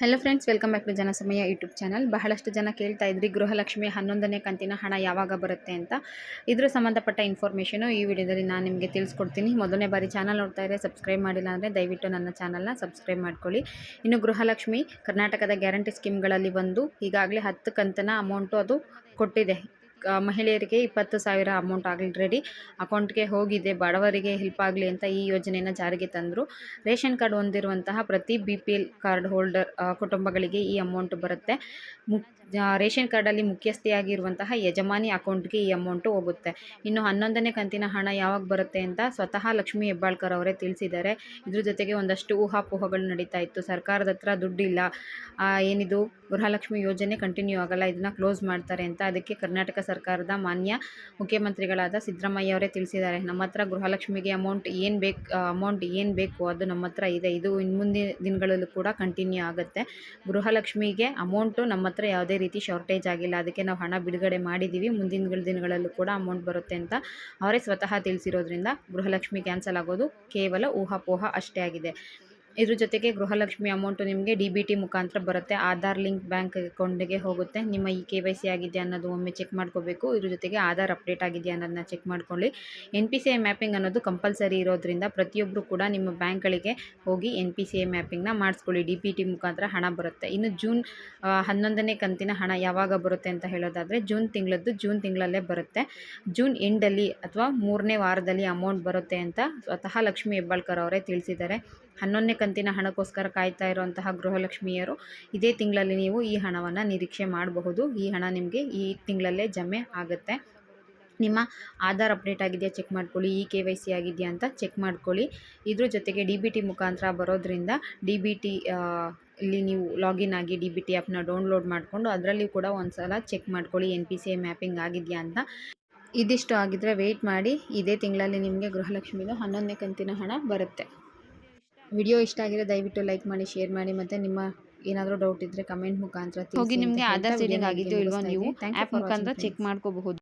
Hello friends welcome back to Janasamaya YouTube channel ಬಹಳಷ್ಟು ಜನ ಕೇಳ್ತಾ ಇದ್ರಿ, ಗೃಹಲಕ್ಷ್ಮಿ ಹನ್ನೊಂದನೇ ಕಂತಿನ ಹಣ ಯಾವಾಗ ಬರುತ್ತೆ ಅಂತ. ಇದ್ರ ಸಂಬಂಧಪಟ್ಟ ಇನ್ಫಾರ್ಮೇಷನು ಈ ವಿಡಿಯೋದಲ್ಲಿ ನಾನು ನಿಮಗೆ ತಿಳಿಸ್ಕೊಡ್ತೀನಿ. ಮೊದಲನೇ ಬಾರಿ ಚಾನಲ್ ನೋಡ್ತಾ ಇದ್ದರೆ ಸಬ್ಸ್ಕ್ರೈಬ್ ಮಾಡಿಲ್ಲ ಅಂದರೆ ದಯವಿಟ್ಟು ನನ್ನ ಚಾನಲ್ನ ಸಬ್ಸ್ಕ್ರೈಬ್ ಮಾಡ್ಕೊಳ್ಳಿ. ಇನ್ನು ಗೃಹಲಕ್ಷ್ಮಿ ಕರ್ನಾಟಕದ ಗ್ಯಾರಂಟಿ ಸ್ಕೀಮ್ಗಳಲ್ಲಿ ಬಂದು ಈಗಾಗಲೇ ಹತ್ತು ಕಂತನ ಅಮೌಂಟು ಅದು ಕೊಟ್ಟಿದೆ. ಮಹಿಳೆಯರಿಗೆ ಇಪ್ಪತ್ತು ಸಾವಿರ ಅಮೌಂಟ್ ಆಲ್ರೆಡಿ ಅಕೌಂಟ್ಗೆ ಹೋಗಿದೆ, ಬಡವರಿಗೆ ಹೆಲ್ಪ್ ಆಗಲಿ ಅಂತ ಈ ಯೋಜನೆಯನ್ನು ಜಾರಿಗೆ ತಂದರು. ರೇಷನ್ ಕಾರ್ಡ್ ಹೊಂದಿರುವಂತಹ ಪ್ರತಿ B P L card holder ಕುಟುಂಬಗಳಿಗೆ ಈ ಅಮೌಂಟ್ ಬರುತ್ತೆ. ಮುಕ್ ರೇಷನ್ ಕಾರ್ಡಲ್ಲಿ ಮುಖ್ಯಸ್ಥೆಯಾಗಿರುವಂತಹ ಯಜಮಾನಿ ಅಕೌಂಟ್ಗೆ ಈ ಅಮೌಂಟು ಹೋಗುತ್ತೆ. ಇನ್ನು ಹನ್ನೊಂದನೇ ಕಂತಿನ ಹಣ ಯಾವಾಗ ಬರುತ್ತೆ ಅಂತ ಸ್ವತಃ ಲಕ್ಷ್ಮೀ ಹೆಬ್ಬಾಳ್ಕರ್ ಅವರೇ ತಿಳಿಸಿದ್ದಾರೆ. ಇದ್ರ ಜೊತೆಗೆ ಒಂದಷ್ಟು ಊಹಾಪೋಹಗಳು ನಡೀತಾ ಇತ್ತು. ಸರ್ಕಾರದ ಹತ್ರ ದುಡ್ಡಿಲ್ಲ. ಏನಿದು ಗೃಹಲಕ್ಷ್ಮಿ ಯೋಜನೆ ಕಂಟಿನ್ಯೂ ಆಗಲ್ಲ, ಇದನ್ನ ಕ್ಲೋಸ್ ಮಾಡ್ತಾರೆ ಅಂತ. ಅದಕ್ಕೆ ಕರ್ನಾಟಕ ಸರ್ಕಾರದ ಮಾನ್ಯ ಮುಖ್ಯಮಂತ್ರಿಗಳಾದ ಸಿದ್ದರಾಮಯ್ಯ ಅವರೇ ತಿಳಿಸಿದ್ದಾರೆ. ನಮ್ಮ ಹತ್ರ ಗೃಹಲಕ್ಷ್ಮಿಗೆ ಅಮೌಂಟ್ ಏನು ಬೇಕು ಅಮೌಂಟ್ ಏನು ಬೇಕು ಅದು ನಮ್ಮ ಹತ್ರ ಇದೆ. ಇದು ಇನ್ನು ಮುಂದಿನ ದಿನಗಳಲ್ಲೂ ಕೂಡ ಕಂಟಿನ್ಯೂ ಆಗುತ್ತೆ. ಗೃಹಲಕ್ಷ್ಮಿಗೆ ಅಮೌಂಟು ನಮ್ಮ ಹತ್ರ ಯಾವುದೇ ರೀತಿ ಶಾರ್ಟೇಜ್ ಆಗಿಲ್ಲ. ಅದಕ್ಕೆ ನಾವು ಹಣ ಬಿಡುಗಡೆ ಮಾಡಿದ್ದೀವಿ ಮುಂದಿನ ದಿನಗಳಲ್ಲೂ ಕೂಡ ಅಮೌಂಟ್ ಬರುತ್ತೆ ಅಂತ ಅವರೇ ಸ್ವತಃ ತಿಳಿಸಿರೋದ್ರಿಂದ ಗೃಹಲಕ್ಷ್ಮಿ ಕ್ಯಾನ್ಸಲ್ ಆಗೋದು ಕೇವಲ ಊಹಾಪೋಹ ಅಷ್ಟೇ ಆಗಿದೆ. ಇದ್ರ ಜೊತೆಗೆ ಗೃಹಲಕ್ಷ್ಮಿ ಅಮೌಂಟು ನಿಮಗೆ ಡಿ ಬಿ ಟಿ ಮುಖಾಂತರ ಬರುತ್ತೆ. ಆಧಾರ್ ಲಿಂಕ್ ಬ್ಯಾಂಕ್ ಅಕೌಂಟಿಗೆ ಹೋಗುತ್ತೆ. ನಿಮ್ಮ ಈ ಕೆ ವೈ ಸಿ ಆಗಿದೆ ಅನ್ನೋದು ಒಮ್ಮೆ ಚೆಕ್ ಮಾಡ್ಕೋಬೇಕು. ಇದ್ರ ಜೊತೆಗೆ ಆಧಾರ್ ಅಪ್ಡೇಟ್ ಆಗಿದೆಯಾ ಅನ್ನೋದನ್ನ ಚೆಕ್ ಮಾಡ್ಕೊಳ್ಳಿ. N P C I mapping ಅನ್ನೋದು ಕಂಪಲ್ಸರಿ ಇರೋದ್ರಿಂದ ಪ್ರತಿಯೊಬ್ಬರು ಕೂಡ ನಿಮ್ಮ ಬ್ಯಾಂಕ್ಗಳಿಗೆ ಹೋಗಿ ಎನ್ ಪಿ ಸಿ ಐ ಮ್ಯಾಪಿಂಗ್ನ ಮಾಡಿಸ್ಕೊಳ್ಳಿ. ಡಿ ಬಿ ಟಿ ಮುಖಾಂತರ ಹಣ ಬರುತ್ತೆ. ಇನ್ನು ಜೂನ್ ಹನ್ನೊಂದನೇ ಕಂತಿನ ಹಣ ಯಾವಾಗ ಬರುತ್ತೆ ಅಂತ ಹೇಳೋದಾದರೆ ಜೂನ್ ತಿಂಗಳದ್ದು ಜೂನ್ ತಿಂಗಳಲ್ಲೇ ಬರುತ್ತೆ. ಜೂನ್ ಎಂಡಲ್ಲಿ ಅಥವಾ ಮೂರನೇ ವಾರದಲ್ಲಿ ಅಮೌಂಟ್ ಬರುತ್ತೆ ಅಂತ ಸ್ವತಃ ಲಕ್ಷ್ಮೀ ಹೆಬ್ಬಾಳ್ಕರ್ ಅವರೇ ತಿಳಿಸಿದ್ದಾರೆ. ಹನ್ನೊಂದನೇ ಕಂತಿನ ಹಣಕ್ಕೋಸ್ಕರ ಕಾಯ್ತಾ ಇರುವಂತಹ ಗೃಹಲಕ್ಷ್ಮಿಯರು, ಇದೇ ತಿಂಗಳಲ್ಲಿ ನೀವು ಈ ಹಣವನ್ನು ನಿರೀಕ್ಷೆ ಮಾಡಬಹುದು. ಈ ಹಣ ನಿಮಗೆ ಈ ತಿಂಗಳಲ್ಲೇ ಜಮೆ ಆಗುತ್ತೆ. ನಿಮ್ಮ ಆಧಾರ್ ಅಪ್ಡೇಟ್ ಆಗಿದೆಯಾ ಚೆಕ್ ಮಾಡ್ಕೊಳ್ಳಿ, ಈ ಕೆ ವೈ ಸಿ ಆಗಿದೆಯಾ ಅಂತ ಚೆಕ್ ಮಾಡ್ಕೊಳ್ಳಿ. ಇದ್ರ ಜೊತೆಗೆ ಡಿ ಬಿ ಟಿ ಮುಖಾಂತರ ಬರೋದ್ರಿಂದ ಡಿ ಬಿ ಟಿ ಇಲ್ಲಿ ನೀವು ಲಾಗಿನ್ ಆಗಿ ಡಿ ಬಿ ಟಿ ಆ್ಯಪ್ನ ಡೌನ್ಲೋಡ್ ಮಾಡಿಕೊಂಡು ಅದರಲ್ಲಿ ಕೂಡ ಒಂದು ಸಲ ಚೆಕ್ ಮಾಡ್ಕೊಳ್ಳಿ, N P C A mapping ಆಗಿದೆಯಾ ಅಂತ. ಇದಿಷ್ಟು ಆಗಿದ್ದರೆ ವೆಯ್ಟ್ ಮಾಡಿ, ಇದೇ ತಿಂಗಳಲ್ಲಿ ನಿಮಗೆ ಗೃಹಲಕ್ಷ್ಮಿದು ಹನ್ನೊಂದನೇ ಕಂತಿನ ಹಣ ಬರುತ್ತೆ. ವಿಡಿಯೋ ಇಷ್ಟ ಆಗಿದ್ರೆ ದಯವಿಟ್ಟು ಲೈಕ್ ಮಾಡಿ ಶೇರ್ ಮಾಡಿ ಮತ್ತೆ ನಿಮ್ಮ ಏನಾದರೂ ಡೌಟ್ ಇದ್ದರೆ ಕಮೆಂಟ್ ಮುಖಾಂತರ ಹೋಗಿ ನಿಮಗೆ ಆಧಾರ್ ಸೆಟ್ಟಿಂಗ್ ಆಗಿದೆಯೋ ಇಲ್ವೋ ನೀವು ಆ್ಯಪ್ ಮುಖಾಂತರ ಚೆಕ್. ಮಾಡ್ಕೋಬಹುದು